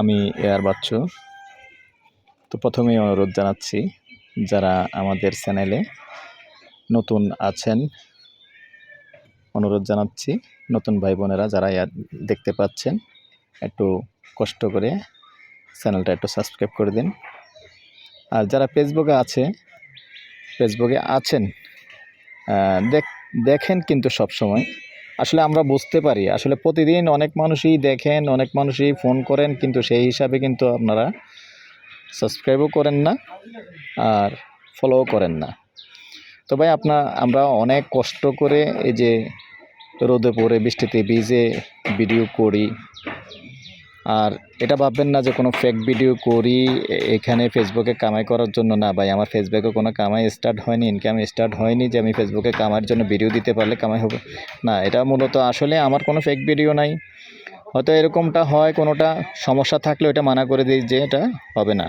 আমি এয়ার বাচ্চু। তো প্রথমেই অনুরোধ জানাচ্ছি, যারা আমাদের চ্যানেলে নতুন আছেন, অনুরোধ জানাচ্ছি, নতুন ভাই বোনেরা যারা দেখতে পাচ্ছেন, একটু কষ্ট করে চ্যানেলটা একটু সাবস্ক্রাইব করে দিন। আর যারা ফেসবুকে আছে, ফেসবুকে আছেন দেখ, দেখেন কিন্তু সব সময় আসলে আমরা বুঝতে পারি। আসলে প্রতিদিন অনেক মানুষই দেখেন, অনেক মানুষই ফোন করেন, কিন্তু সেই হিসাবে কিন্তু আপনারা সাবস্ক্রাইবও করেন না আর ফলোও করেন না। তো ভাই আপনার আমরা অনেক কষ্ট করে এই যে রোদে পড়ে, বৃষ্টিতে ভিজে ভিডিও করি আর এটা ভাববেন না যে কোনো ফেক ভিডিও করি, এখানে ফেসবুকে কামাই করার জন্য না ভাই। আমার ফেসবুকে কোনো কামাই স্টার্ট হয়নি ইনকাম স্টার্ট হয়নি যে আমি ফেসবুকে কামাইয়ের জন্য ভিডিও দিতে পারলে কামাই হবে। না, এটা মূলত আসলে আমার কোনো ফেক ভিডিও নাই। হয়তো এরকমটা হয়, কোনোটা সমস্যা থাকলে ওটা মানা করে দিই যে এটা হবে না।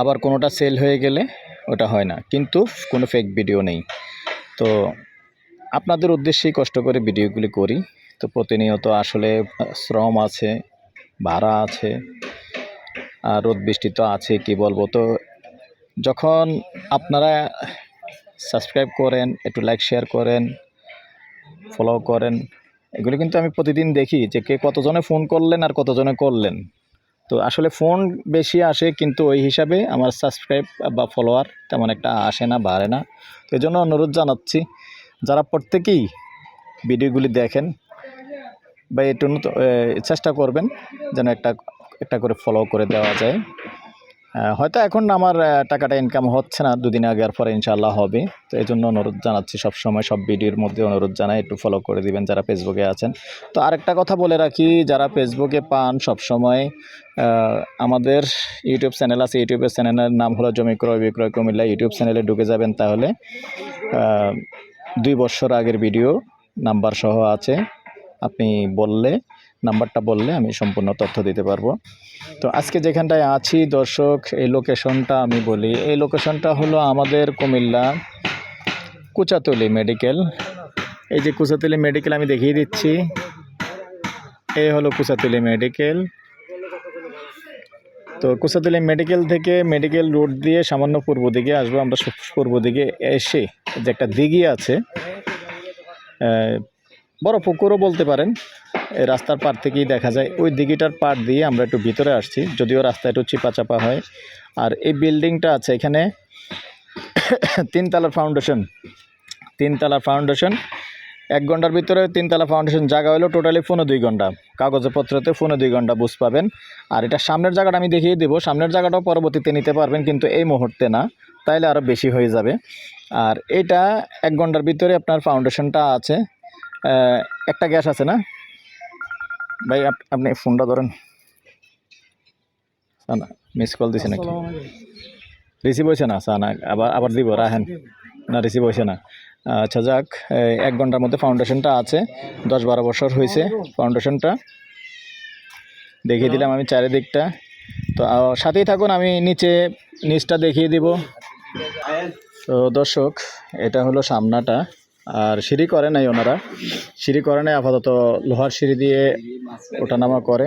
আবার কোনোটা সেল হয়ে গেলে ওটা হয় না। কিন্তু কোনো ফেক ভিডিও নেই। তো আপনাদের উদ্দেশ্যেই কষ্ট করে ভিডিওগুলি করি। তো প্রতিনিয়ত আসলে, শ্রম আছে, ভাড়া আছে, আর রোদ বৃষ্টি তো আছে কি বলব? তো যখন আপনারা সাবস্ক্রাইব করেন, একটু লাইক শেয়ার করেন ফলো করেন, এগুলো কিন্তু আমি প্রতিদিন দেখি যে কে কতজনে ফোন করলেন আর কতজনে করলেন। তো আসলে ফোন বেশি আসে কিন্তু ওই হিসাবে আমার সাবস্ক্রাইব বা ফলোয়ার তেমন একটা আসে না, বাড়ে না। তো এই জন্য অনুরোধ জানাচ্ছি, যারা প্রত্যেকেই ভিডিওগুলি দেখেন বা একটু চেষ্টা করবেন যেন একটা একটা করে ফলো করে দেওয়া যায়। হয়তো এখন আমার টাকাটা ইনকাম হচ্ছে না, দুদিন আগে আর পরে ইনশাল্লাহ হবে। তো এই জন্য অনুরোধ জানাচ্ছি সব সময় সব ভিডিওর মধ্যে অনুরোধ জানাই, একটু ফলো করে দিবেন যারা ফেসবুকে আছেন। তো আরেকটা কথা বলে রাখি, যারা ফেসবুকে পান সব সময় আমাদের ইউটিউব চ্যানেল আছে ইউটিউবের চ্যানেলের নাম হলো জমি ক্রয়, বিক্রয়, কুমিল্লা। ইউটিউব চ্যানেলে ঢুকে যাবেন তাহলে দুই বছর আগের ভিডিও নাম্বার সহ আছে। আপনি বললে, নাম্বারটা বললে আমি সম্পূর্ণ তথ্য দিতে পারব। তো আজকে যেখানটায় আছি দর্শক, এই লোকেশনটা আমি বলি। এই লোকেশনটা হলো আমাদের কুমিল্লা কুচাতলি মেডিকেল। এই যে কুচাতলি মেডিকেল আমি দেখিয়ে দিচ্ছি। এই হলো কুচাতলি মেডিকেল। তো কুচাতলি মেডিকেল থেকে মেডিকেল রোড দিয়ে সামান্য পূর্ব দিকে আসব। আমরা পূর্ব দিকে এসে যে একটা দিঘি আছে বড় পুকুরও বলতে পারেন। এই রাস্তার পার থেকেই দেখা যায়। ওই দিঘিটার পার দিয়ে আমরা একটু ভিতরে আসছি, যদিও রাস্তা একটু চিপা চাপা হয়। আর এই বিল্ডিংটা আছে এখানে তিনতলা ফাউন্ডেশন। তিনতলা ফাউন্ডেশন, এক ঘণ্টার ভিতরে তিনতলা ফাউন্ডেশন জায়গা হলো টোটালি পনেরো দুই ঘণ্টা। কাগজপত্রতে পনেরো দুই ঘণ্টা বুঝ পাবেন। আর এটা সামনের জায়গাটা আমি দেখিয়ে দেবো। সামনের জায়গাটাও পরবর্তীতে নিতে পারবেন, কিন্তু এই মুহূর্তে না। তাইলে আরও বেশি হয়ে যাবে। আর এটা এক ঘণ্টার ভিতরে আপনার ফাউন্ডেশনটা আছে। একটা গ্যাস আছে না? ভাই আপনি ফোনটা ধরেন। না মিস কল দিছে নাকি? রিসিভ হয়েছে না? সানা আবার আবার দিব রাহেন। না রিসিভ হয়েছে না। আচ্ছা যাক এক ঘণ্টার মধ্যে ফাউন্ডেশনটা আছে। দশ বারো বছর হয়েছে ফাউন্ডেশনটা দেখিয়ে দিলাম আমি চারিদিকটা। তো সাথেই থাকুন আমি নিচে নিচটা দেখিয়ে দিব। তো দর্শক এটা হলো সামনাটা। আর সিঁড়ি করে নাই ওনারা। সিঁড়ি করে নাই, আপাতত লোহার সিঁড়ি দিয়ে ওঠানামা করে।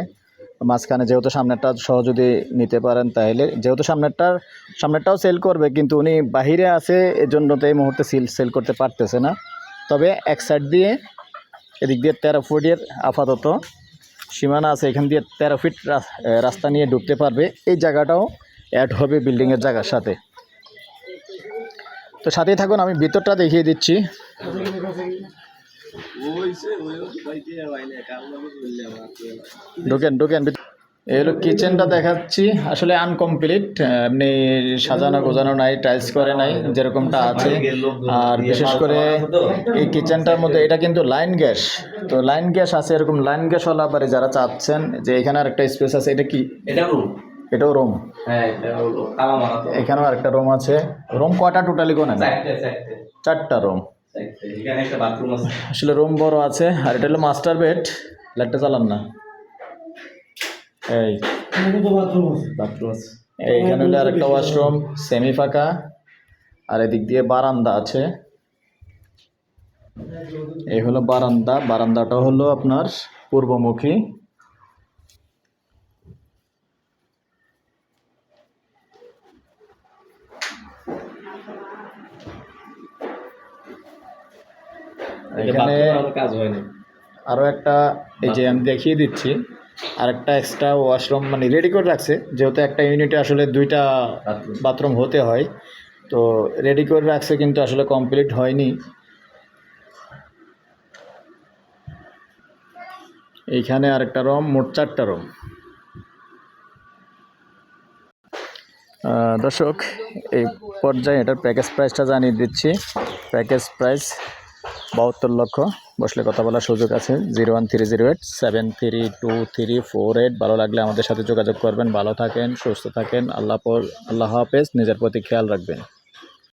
মাঝখানে যেহেতু সামনেরটা সহ যদি নিতে পারেন তাহলে। যেহেতু সামনেরটার, সামনেরটাও সেল করবে, কিন্তু উনি বাহিরে আছে এজন্য তো এই মুহূর্তে সেল সেল করতে পারতেছে না। তবে এক সাইড দিয়ে, এদিক দিয়ে তেরো ফুটের আপাতত সীমানা আছে, এখান দিয়ে তেরো ফিট রাস্তা নিয়ে ঢুকতে পারবে। এই জায়গাটাও অ্যাড হবে বিল্ডিংয়ের জায়গার সাথে। তো সাথেই থাকুন, আমি ভিতরটা দেখিয়ে দিচ্ছি। ঢোকেন ঢোকেন এই হলো কিচেনটা দেখাচ্ছি। আসলে আনকমপ্লিট এমনি সাজানো গোজানো নাই টাইলস করে নাই, যেরকমটা আছে। আর বিশেষ করে এই কিচেনটার মধ্যে এটা কিন্তু লাইন গ্যাস তো লাইন গ্যাস আছে, এরকম লাইন গ্যাসওয়ালা বাড়ি যারা চাচ্ছেন যে এখানে আরেকটা স্পেস আছে, এটা কি? এটা এটাও রুম। হ্যাঁ এটা হলো তালা এখানেও আরেকটা রুম আছে। রুম কয়টা টোটালি কোনে চারটে রুম। চারটে এখানে একটা বাথরুম আছে। আসলে রুম বড় আছে আর এটা হলো মাস্টার বেড লাইটটা চালান না। এই। বাথরুম আছে। এইখানে হলো আরেকটা ওয়াশরুম সেমি ফাঁকা। আর এদিক দিয়ে বারান্দা আছে। এই হলো বারান্দা। বারান্দাটা হলো আপনার পূর্বমুখী। এখানে কাজ আরও একটা এই যে আমি দেখিয়ে দিচ্ছি আর একটা এক্সট্রা ওয়াশরুম মানে রেডি করে রাখছে যেহেতু একটা ইউনিটে আসলে দুইটা বাথরুম বাথরুম হতে হয় তো রেডি করে রাখছে কিন্তু আসলে কমপ্লিট হয়নি। এইখানে আরেকটা রুম মোট চারটা রুম দর্শক এই পর্যায়ে এটার প্যাকেজ প্রাইসটা জানিয়ে দিচ্ছি। প্যাকেজ প্রাইস বাহাত্তর লক্ষ বসলে কথা বলার সুযোগ আছে। Zero one three zero eight, seven three two three four eight. ভালো লাগলে আমাদের সাথে যোগাযোগ করবেন। ভালো থাকেন, সুস্থ থাকেন। আল্লাহ আল্লাহ হাফেজ। নিজের প্রতি খেয়াল রাখবেন।